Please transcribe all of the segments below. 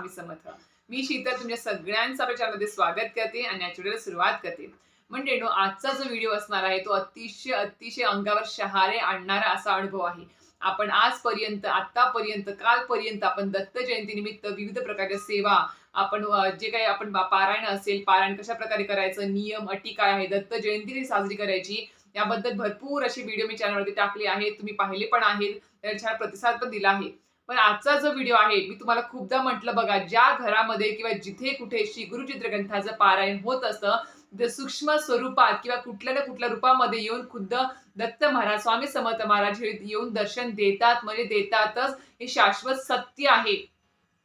स्वामी समर्थ. मी शीतल तुमच्या सगळ्यांचं आपल्या चॅनलमध्ये स्वागत करते आणि नॅचरल सुरुवात करते. म्हणजे नो आजचा जो व्हिडिओ असणार आहे तो अतिशय अतिशय अंगावर शहारे आणणारा असा अनुभव आहे. आपण आजपर्यंत आत्तापर्यंत कालपर्यंत आपण दत्त जयंतीनिमित्त विविध प्रकारच्या सेवा आपण जे काही आपण पारायण असेल पारायण कशा प्रकारे करायचं नियम अटी काय आहे दत्त जयंती साजरी करायची याबद्दल भरपूर असे व्हिडिओ मी चॅनलवरती टाकले आहेत. तुम्ही पाहिले पण आहेत त्याला छान प्रतिसाद पण दिला आहे. पण आजचा जो व्हिडिओ आहे मी तुम्हाला खूपदा म्हटलं बघा ज्या घरामध्ये किंवा जिथे कुठे श्री गुरुचित्र ग्रंथाचं पारायण होत असतं ते सूक्ष्म स्वरूपात किंवा कुठल्या ना कुठल्या रूपामध्ये येऊन खुद्द दत्त महाराज स्वामी समर्थ महाराज हे येऊन दर्शन देतात म्हणजे देतातच हे शाश्वत सत्य आहे.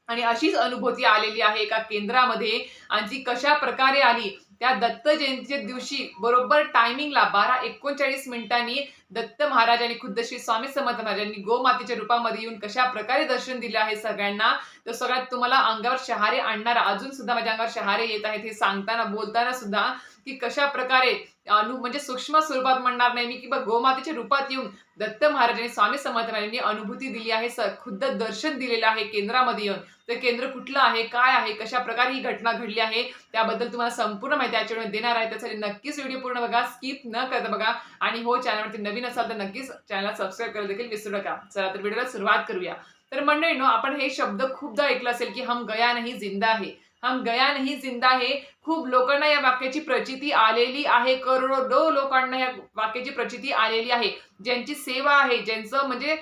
आणि अशीच अनुभूती आलेली आहे एका केंद्रामध्ये आणि ती कशा प्रकारे आली? त्या दत्त जयंतीच्या दिवशी बरोबर टायमिंगला बारा एकोणचाळीस मिनिटांनी दत्त महाराजांनी खुद्द श्री स्वामी समर्थ महाराजांनी गोमातेच्या रूपामध्ये येऊन कशा प्रकारे दर्शन दिले आहे सगळ्यांना? तर सगळ्यात तुम्हाला अंगावर शहारे आणणारा अजून सुद्धा माझ्या अंगावर शहारे येत आहेत हे सांगताना बोलताना सुद्धा की कशा प्रकारे अनु म्हणजे सूक्ष्म स्वरूपात म्हणणार नाही मी किंवा गोमातेच्या रूपात येऊन दत्त महाराजांनी स्वामी समर्थ अनुभूती दिली आहे स- खुद्द दर्शन दिलेलं आहे केंद्रामध्ये येऊन. तर केंद्र कुठलं आहे काय आहे कशा प्रकारे ही घटना घडली आहे त्याबद्दल तुम्हाला संपूर्ण माहिती याच्यावर देणार आहे. त्यासाठी नक्कीच व्हिडिओ पूर्ण बघा स्किप न करता बघा. आणि हो चॅनलवरती नवीन असाल तर नक्कीच चॅनलला सबस्क्राईब करायला देखील विसरू नका. चला तर व्हिडिओला सुरुवात करूया. तर मंडळीनो आपण हे शब्द खूपदा ऐकलं असेल की हम गया नाही जिंदा आहे हम गया नाही जिंदा है. खूप लोकांना या वाक्याची प्रचिती आलेली आहे. करोडो लोकांना या वाक्याची प्रचिती आलेली आहे. ज्यांची सेवा आहे ज्यांचं म्हणजे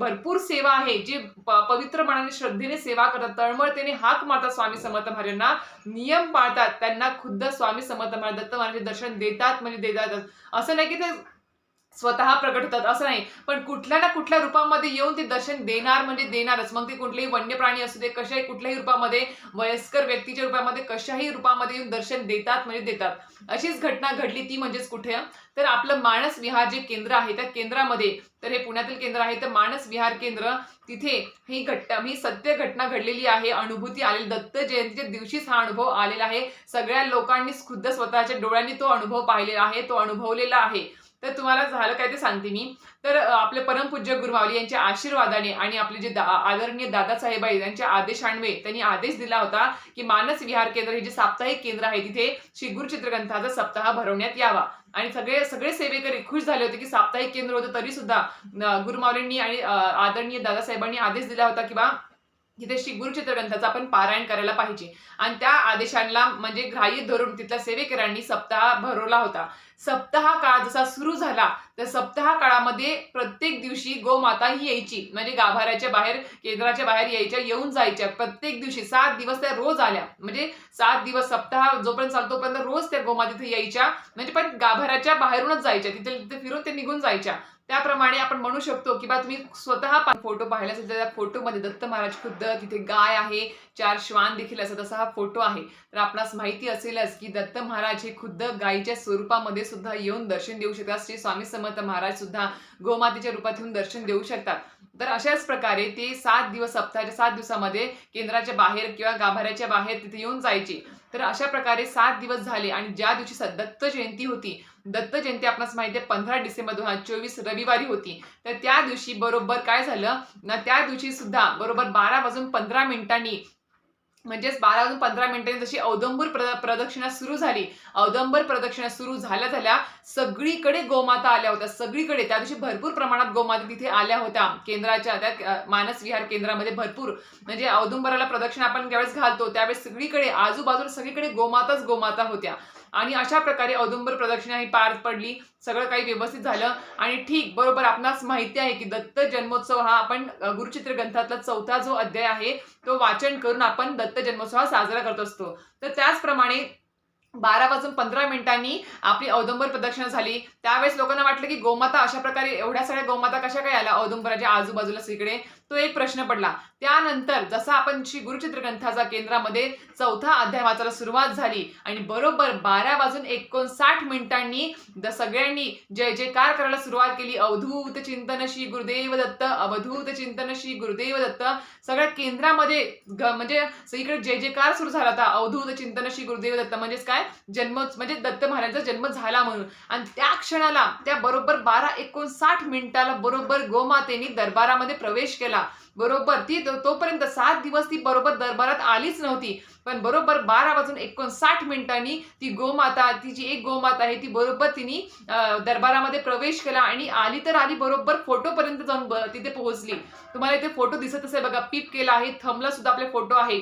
भरपूर सेवा आहे जे प- पवित्र मनाने श्रद्धेने सेवा करतात तळमळतेने हाक मारतात स्वामी समर्थ महाराजांना नियम पाळतात त्यांना खुद्द स्वामी समर्थ महाराज दत्त महाराज दर्शन देतात म्हणजे देतात. असं नाही की ते स्वतः प्रकट होतात असं नाही. पण कुठल्या ना कुठल्या रूपामध्ये येऊन ते दर्शन देणार म्हणजे देणारच. मग ते कुठलेही वन्य प्राणी असू दे कशाही कुठल्याही रूपामध्ये वयस्कर व्यक्तीच्या रूपामध्ये कशाही रूपामध्ये येऊन दर्शन देतात म्हणजे देतात. अशीच घटना घडली ती म्हणजेच कुठे? तर आपलं मानस विहार जे केंद्र आहे त्या केंद्रामध्ये तर हे पुण्यातील केंद्र आहे तर मानस विहार केंद्र तिथे ही घटना ही सत्य घटना घडलेली आहे. अनुभूती आलेली दत्त जयंतीच्या दिवशीच हा अनुभव आलेला आहे. सगळ्या लोकांनी खुद्द स्वतःच्या डोळ्यांनी तो अनुभव पाहिलेला आहे तो अनुभवलेला आहे. तर तुम्हाला झालं काय ते सांगते मी. तर आपले परमपूज्य गुरुमावली यांच्या आशीर्वादाने आणि आपले जे दा- आदरणीय दादासाहेब आहेत यांच्या आदेशान्वे त्यांनी आदेश दिला होता की मानस विहार केंद्र हे जे साप्ताहिक केंद्र आहे तिथे श्री गुरुचित्रग्रंथाचा सप्ताह भरवण्यात यावा. आणि सगळे सगळे सेवेकरी खुश झाले होते की साप्ताहिक केंद्र होतं तरी सुद्धा गुरुमावलींनी आणि आदरणीय दादासाहेबांनी आदेश दिला होता की बा तिथे श्री गुरुचित्र ग्रंथाचा आपण पारायण करायला पाहिजे. आणि त्या आदेशांना म्हणजे ग्राह्य धरून तिथल्या सेवेकरांनी सप्ताह भरवला होता. सप्ताह काळ जसा सुरू झाला तर सप्ताह काळामध्ये प्रत्येक दिवशी गोमाता ही यायची. म्हणजे गाभाऱ्याच्या बाहेर केंद्राच्या बाहेर यायच्या येऊन जायच्या. प्रत्येक दिवशी सात दिवस त्या रोज आल्या. म्हणजे सात दिवस सप्ताह जोपर्यंत चालतोपर्यंत रोज त्या गोमाता तिथे यायच्या. म्हणजे पण गाभाऱ्याच्या बाहेरूनच जायच्या. तिथे तिथे फिरून ते निघून जायच्या. त्याप्रमाणे आपण म्हणू शकतो की बा तुम्ही स्वतः फोटो पाहिला असेल तर त्या फोटोमध्ये दत्त महाराज खुद्द तिथे गाय आहे चार श्वान देखील असत तसा हा फोटो आहे. तर आपणास माहिती असेलच की दत्त महाराज हे खुद्द गायीच्या स्वरूपामध्ये सुद्धा येऊन दर्शन देऊ शकतात. श्री स्वामी समर्थ महाराज सुद्धा गोमातेच्या रूपात येऊन दर्शन देऊ शकतात. तर अशाच प्रकारे ते सात दिवस सप्ताहाच्या सात दिवसामध्ये केंद्राच्या बाहेर किंवा गाभाऱ्याच्या बाहेर तिथे येऊन जायचे. तर अशा प्रकारे सात दिवस झाले आणि ज्या दिवशी दत्त जयंती होती दत्त जयंती आपणास माहिती आहे पंधरा डिसेंबर दोन हजार चोवीस रविवारी होती. तर त्या दिवशी बरोबर काय झालं? ना त्या दिवशी सुद्धा बरोबर बारा वाजून पंधरा मिनिटांनी म्हणजेच बारा पंधरा मिनिटांनी जशी औदंबूर प्र प्रदक्षिणा सुरू झाली औदंबर प्रदक्षिणा सुरू झाल्या झाल्या सगळीकडे गोमाता आल्या होत्या. सगळीकडे त्या दिवशी भरपूर प्रमाणात गोमाता तिथे आल्या होत्या. केंद्राच्या त्या मानस विहार केंद्रामध्ये भरपूर. म्हणजे औदुंबराला प्रदक्षिणा आपण ज्यावेळेस घालतो त्यावेळेस सगळीकडे आजूबाजूला सगळीकडे गोमाताच गोमाता होत्या. आणि अशा प्रकारे औदुंबर प्रदक्षिणा ही पार पडली. सगळं काही व्यवस्थित झालं. आणि ठीक बरोबर आपणास माहिती आहे की दत्त जन्मोत्सव हा आपण गुरुचित्र ग्रंथातला चौथा जो अध्याय आहे तो वाचन करून आपण दत्त जन्मोत्सव हा साजरा करत असतो. तर त्याचप्रमाणे बारा वाजून पंधरा मिनिटांनी आपली औदंबर प्रदक्षिणा झाली. त्यावेळेस लोकांना वाटलं की गोमाता अशा प्रकारे एवढ्या सगळ्या गोमाता कशा काय आल्या? औदंबराच्या आजूबाजूला सगळे तो एक प्रश्न पडला. त्यानंतर जसा आपण श्री गुरुचित्र ग्रंथाचा केंद्रामध्ये चौथा अध्याय वाचायला सुरुवात झाली आणि बरोबर बारा वाजून एकोणसाठ मिनिटांनी द सगळ्यांनी जय जयकार करायला सुरुवात केली अवधूत चिंतन श्री गुरुदेव दत्त अवधूत चिंतन श्री गुरुदेव दत्त सगळ्या केंद्रामध्ये म्हणजे इकडे जय जयकार सुरू झाला होता अवधूत चिंतन श्री गुरुदेव दत्त म्हणजेच काय? जन्म म्हणजे दत्त महाराजांचा जन्म झाला म्हणून. आणि त्या क्षणाला त्या बरोबर बारा एकोणसाठ मिनिटाला बरोबर गोमातेनी दरबारामध्ये प्रवेश केला. बरोबर. ती तोपर्यंत सात दिवस ती बरोबर दरबारात आलीच नव्हती. पण बरोबर बारा वाजून एकोणसाठ मिनिटांनी ती गोमाता ती जी एक गोमाता आहे ती बरोबर तिने दरबारामध्ये प्रवेश केला आणि आली तर आली बरोबर फोटोपर्यंत जाऊन ब- तिथे पोहोचली. तुम्हाला इथे फोटो दिसत असेल बघा पिप केला आहे थंबला सुद्धा आपले फोटो आहे.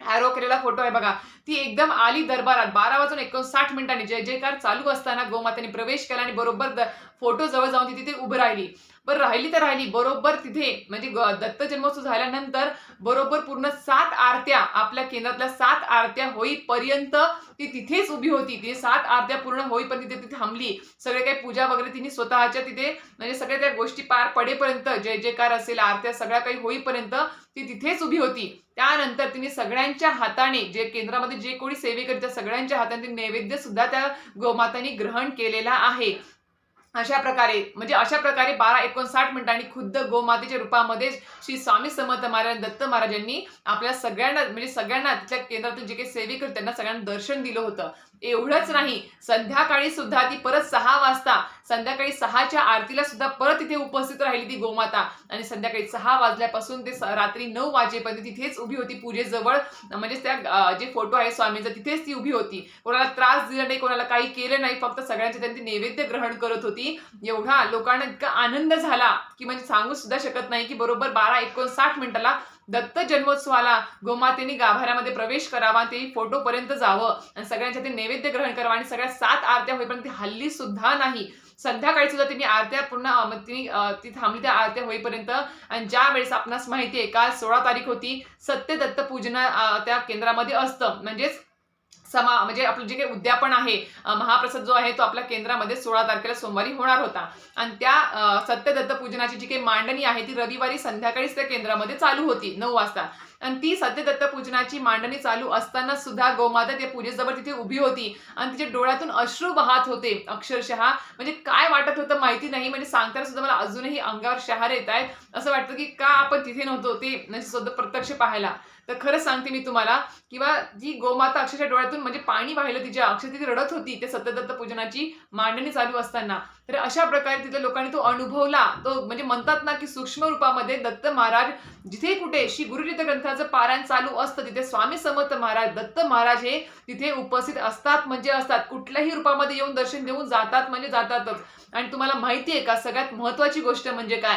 हॅरो केलेला फोटो आहे बघा. ती एकदम आली दरबारात बारा वाजून एकोणसाठ मिनिटांनी. जय जयकार चालू असताना गोमातेने प्रवेश केला आणि बरोबर द- फोटो जवळ जाऊन ती तिथे उभी राहिली. बरं राहिली तर राहिली. बरोबर तिथे म्हणजे दत्त जन्मोत्सव झाल्यानंतर बरोबर पूर्ण सात आरत्या आपल्या केंद्रातल्या सात आरत्या होईपर्यंत ती तिथेच उभी होती. ती सात आरत्या पूर्ण होईपर्यंत तिथे ती थांबली. सगळे काही पूजा वगैरे तिने स्वतःच्या तिथे म्हणजे सगळ्या त्या गोष्टी पार पडेपर्यंत जय जयकार असेल आरत्या सगळ्या काही होईपर्यंत ती तिथेच उभी होती. त्यानंतर तिने सगळ्यांच्या हाताने जे केंद्रामध्ये जे कोणी सेवे त्या सगळ्यांच्या हाताने नैवेद्य सुद्धा त्या गोमातांनी ग्रहण केलेला आहे. अशा प्रकारे म्हणजे अशा प्रकारे बारा एकोणसाठ मिनिटांनी खुद्द गोमातेच्या रूपामध्ये श्री स्वामी समर्थ महाराज दत्त महाराजांनी आपल्या सगळ्यांना म्हणजे सगळ्यांना तिथल्या केंद्रातून जे काही सेवेकर त्यांना सगळ्यांना दर्शन दिलं होतं. एवढंच नाही. संध्याकाळी सुद्धा ती परत सहा वाजता संध्याकाळी सहाच्या आरतीला सुद्धा परत तिथे उपस्थित राहिली ती गोमाता. आणि संध्याकाळी सहा वाजल्यापासून ते रात्री नऊ वाजेपर्यंत तिथेच उभी होती पूजेजवळ. म्हणजे त्या जे फोटो आहे स्वामींचा तिथेच ती उभी होती. कोणाला त्रास दिला नाही कोणाला काही केलं नाही फक्त सगळ्यांचे त्यांनी नैवेद्य ग्रहण करत होती. एवढा लोकांना इतका आनंद झाला की म्हणजे सांगू सुद्धा शकत नाही की बरोबर बारा एकोणसाठ मिनिटाला दत्त जन्मोत्सवाला गोमातेने गाभाऱ्यामध्ये प्रवेश करावा ते फोटोपर्यंत जावं आणि सगळ्यांच्या ते नैवेद्य ग्रहण करावं आणि सगळ्या सात आरत्या होईपर्यंत ती हल्ली सुद्धा नाही. संध्याकाळी सुद्धा तिने आरत्या पूर्ण तिने ती थांबली त्या आरत्या होईपर्यंत आणि ज्या वेळेस आपणास माहिती आहे काल सोळा तारीख होती सत्य दत्त पूजना त्या केंद्रामध्ये असतं. म्हणजेच समा म्हणजे आपलं जे काही उद्यापन आहे महाप्रसाद जो आहे तो आपल्या केंद्रामध्ये सोळा तारखेला सोमवारी होणार होता. आणि त्या सत्यदत्त पूजनाची जी काही मांडणी आहे ती रविवारी संध्याकाळीच त्या केंद्रामध्ये चालू होती नऊ वाजता. आणि ती सत्यदत्त पूजनाची मांडणी चालू असताना सुद्धा गोमाता त्या पूजेजवळ तिथे उभी होती. आणि तिच्या डोळ्यातून अश्रू वाहत होते अक्षरशः. म्हणजे काय वाटत होतं माहिती नाही म्हणजे सांगताना सुद्धा मला अजूनही अंगावर शहार येत आहेत. असं वाटतं की का आपण तिथे नव्हतो ते म्हणजे स्वतः प्रत्यक्ष पाहायला. तर खरंच सांगते मी तुम्हाला किंवा जी गोमाता अक्षरशः डोळ्यातून म्हणजे पाणी वाहिलं तिच्या अक्षर ती रडत होती ते सत्यदत्त पूजनाची मांडणी चालू असताना तर अशा प्रकारे तिथल्या लोकांनी तो अनुभवला. तो म्हणजे म्हणतात ना की सूक्ष्म रूपामध्ये दत्त महाराज जिथे कुठे श्री गुरुचित्र ग्रंथाचं पारायण चालू असतं तिथे स्वामी समर्थ महाराज दत्त महाराज हे तिथे उपस्थित असतात म्हणजे असतात. कुठल्याही रूपामध्ये येऊन दर्शन देऊन जातात म्हणजे जातातच. आणि तुम्हाला माहिती आहे का सगळ्यात महत्वाची गोष्ट म्हणजे काय?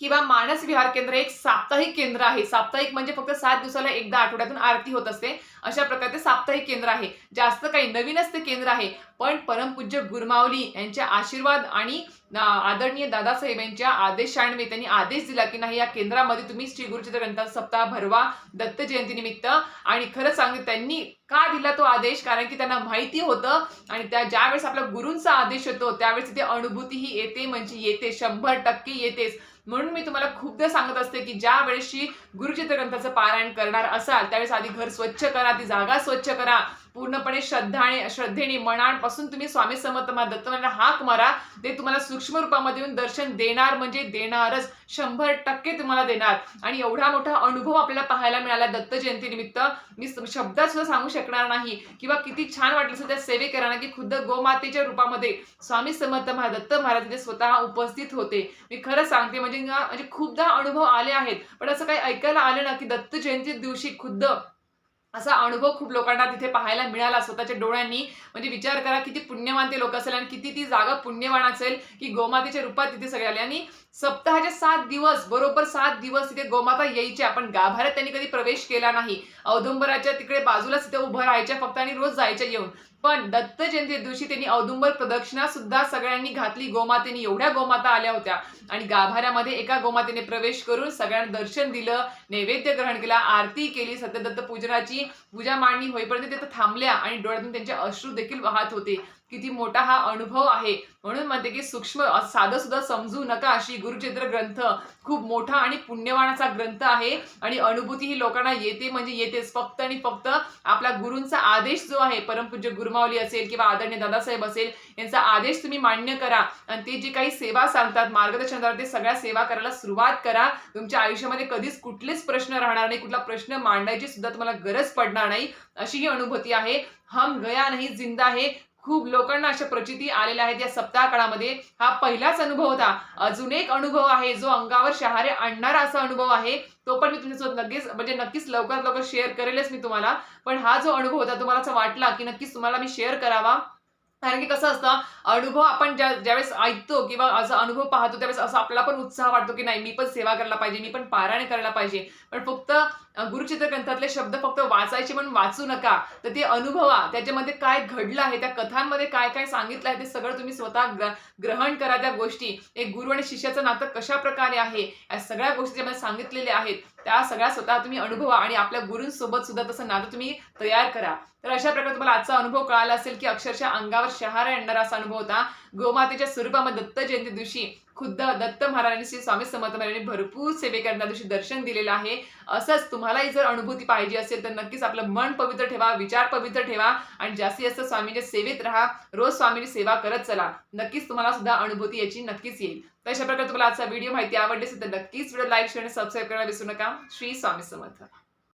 किंवा मानस विहार केंद्र हे एक साप्ताहिक केंद्र आहे. साप्ताहिक म्हणजे फक्त सात दिवसाला एकदा आठवड्यातून आरती होत असते. अशा प्रकारचे साप्ताहिक केंद्र आहे. जास्त काही नवीनच ते केंद्र आहे. पण परमपूज्य गुरमावली यांच्या आशीर्वाद आणि आदरणीय दादासाहेब यांच्या आदेशान्वे त्यांनी आदेश दिला की नाही या केंद्रामध्ये तुम्ही श्री गुरुचित्र ग्रंथाचा सप्ताह भरवा दत्त जयंतीनिमित्त आणि खरंच सांगते त्यांनी का दिला तो आदेश? कारण की त्यांना माहिती होतं. आणि त्या ज्यावेळेस आपल्या गुरूंचा आदेश येतो त्यावेळेस तिथे अनुभूती ही येते म्हणजे येते शंभर टक्के येतेच. म्हणून मी तुम्हाला खूपदा सांगत असते की ज्या वेळेशी गुरुचित्र ग्रंथाचं पारायण करणार असाल त्यावेळेस आधी घर स्वच्छ करा ती जागा स्वच्छ करा. पूर्णपणे श्रद्धाने श्रद्धेने मनापासून तुम्ही स्वामी समर्थ दत्तमाला दत्त हाक मारा. ते तुम्हाला सूक्ष्म रूपामध्ये येऊन दर्शन देणार म्हणजे देणारच. शंभर टक्के तुम्हाला देणार. आणि एवढा मोठा अनुभव आपल्याला पाहायला मिळाला दत्त जयंतीनिमित्त मी शब्दात सुद्धा सांगू शकणार नाही. किंवा किती छान वाटलं असेल त्या सेवेकरांना की खुद्द गोमातेच्या रूपामध्ये स्वामी समर्थ महा दत्त महाराज तिथे स्वतः उपस्थित होते. मी खरं सांगते म्हणजे म्हणजे खूपदा अनुभव आले आहेत. पण असं काही ऐकायला आलं ना की दत्त जयंती दिवशी खुद्द असा अनुभव खूप लोकांना तिथे पाहायला मिळाला. स्वतःच्या डोळ्यांनी म्हणजे विचार करा किती पुण्यवान ते लोक असेल आणि किती ती जागा पुण्यवान असेल की गोमातेच्या रूपात तिथे सगळे आले. आणि सप्ताहाचे सात दिवस बरोबर सात दिवस तिथे गोमाता यायच्या पण गाभाऱ्यात त्यांनी कधी प्रवेश केला नाही. औदुंबराच्या तिकडे बाजूलाच तिथे उभं राहायच्या फक्त आणि रोज जायच्या येऊन. पण दत्त जयंती दिवशी त्यांनी औदुंबर प्रदक्षिणा सुद्धा सगळ्यांनी घातली. गोमातेने एवढ्या गोमाता आल्या होत्या. आणि गाभाऱ्यामध्ये एका गोमातेने प्रवेश करून सगळ्यांना दर्शन दिलं नैवेद्य ग्रहण केला आरती केली सत्यदत्त पूजनाची पूजा मांडणी होईपर्यंत तिथं थांबल्या आणि डोळ्यातून त्यांचे अश्रू देखील वाहत होते. किती मोठा हा अनुभव आहे. म्हणून म्हणते की सूक्ष्म साधं सुद्धा समजू नका अशी गुरुचित्र ग्रंथ. खूप मोठा आणि पुण्यवानाचा ग्रंथ आहे आणि अनुभूती ही लोकांना येते म्हणजे येतेच. फक्त आणि फक्त आपला गुरूंचा आदेश जो आहे परमपूज्य गुरुमावली असेल किंवा आदरणीय दादासाहेब असेल यांचा आदेश तुम्ही मान्य करा. आणि ते जे काही सेवा सांगतात मार्गदर्शन ते सगळ्या सेवा करायला सुरुवात करा. तुमच्या आयुष्यामध्ये कधीच कुठलेच प्रश्न राहणार नाही कुठला प्रश्न मांडायची सुद्धा तुम्हाला गरज पडणार नाही अशी ही अनुभूती आहे. हम गया नाही जिंदा आहे खूप लोकांना अशा प्रचिती आलेल्या आहेत या सप्ताह काळामध्ये हा पहिलाच अनुभव होता. अजून एक अनुभव आहे जो अंगावर शहारे आणणारा असा अनुभव आहे. तो पण मी तुमच्यासोबत नक्कीच म्हणजे नक्कीच लवकरात लवकर शेअर करेलच मी तुम्हाला. पण हा जो अनुभव होता तुम्हाला असं वाटला की नक्कीच तुम्हाला मी शेअर करावा? कारण की कसं असतं अनुभव आपण ज्या ज्यावेळेस ऐकतो किंवा असा अनुभव पाहतो त्यावेळेस असं आपला पण उत्साह वाटतो की नाही मी पण सेवा करायला पाहिजे मी पण पारायण करायला पाहिजे. पण फक्त गुरुचित्रग्रंथातले गुरुचित्र ग्रंथातले शब्द फक्त वाचायचे म्हणून वाचू नका. तर ते अनुभवा त्याच्यामध्ये काय घडलं आहे त्या कथांमध्ये काय काय सांगितलं आहे ते सगळं तुम्ही स्वतः ग्र- ग्रहण करा त्या गोष्टी. एक गुरु आणि शिष्याचं नातं कशा प्रकारे आहे या सगळ्या गोष्टी ज्यामध्ये सांगितलेल्या आहेत त्या सगळ्या स्वतः तुम्ही अनुभवा आणि आपल्या गुरूंसोबत सुद्धा तसं नातं तुम्ही तयार करा. तर अशा प्रकारे तुम्हाला आजचा अनुभव कळाला असेल की अक्षरशः अंगावर शहारा येणारा असा अनुभव होता. गोमातेच्या स्वरूपामध्ये दत्त जयंती दिवशी खुद्द दत्त महाराजांनी श्री स्वामी समर्थ महाराजांनी भरपूर सेवेकरांना दिवशी दर्शन दिलेलं आहे. असंच तुम्हालाही जर अनुभूती पाहिजे असेल तर नक्कीच आपलं मन पवित्र ठेवा विचार पवित्र ठेवा आणि जास्तीत जास्त स्वामींच्या सेवेत राहा. रोज स्वामींची सेवा करत चला. नक्कीच तुम्हाला सुद्धा अनुभूती याची नक्कीच येईल. तर अशा प्रकारे तुम्हाला आजचा व्हिडिओ माहिती आवडली असेल तर नक्कीच व्हिडिओ लाईक शेअर आणि सबस्क्राईब करायला विसरू नका. श्री स्वामी समर्थ.